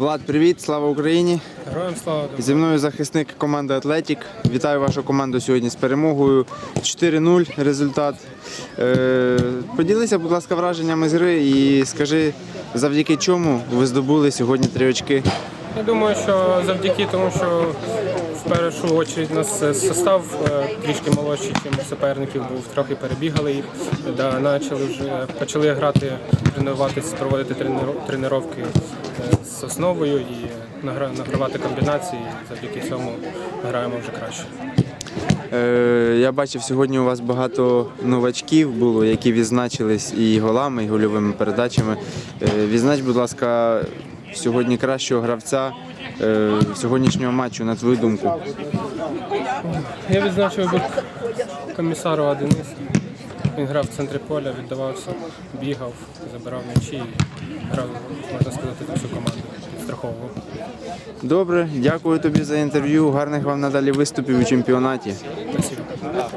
Влад, привіт, слава Україні! Героям слава Зі мною захисник команди Атлетік. Вітаю вашу команду сьогодні з перемогою. 4-0 результат. Е, поділися, будь ласка, враженнями з гри і скажи, завдяки чому ви здобули сьогодні три очки. Я думаю, що завдяки тому, що в першу чергу нас состав е, трішки молодший, ніж суперників був, трохи перебігали їх, да, почали вже почали грати, тренуватися, проводити тренування з основою і награвати комбінації. Завдяки цьому граємо вже краще. Е, я бачив, сьогодні у вас багато новачків було, які відзначились і голами, і гольовими передачами. Е, відзнач, будь ласка, сьогодні кращого гравця е, сьогоднішнього матчу, на твою думку. Я відзначив би комісарова Дениса. Він грав в центрі поля, віддавався, бігав, забирав м'ячі і грав, можна сказати, за всю команду. Підстраховував. Добре, дякую тобі за інтерв'ю. Гарних вам надалі виступів у чемпіонаті. Спасибо.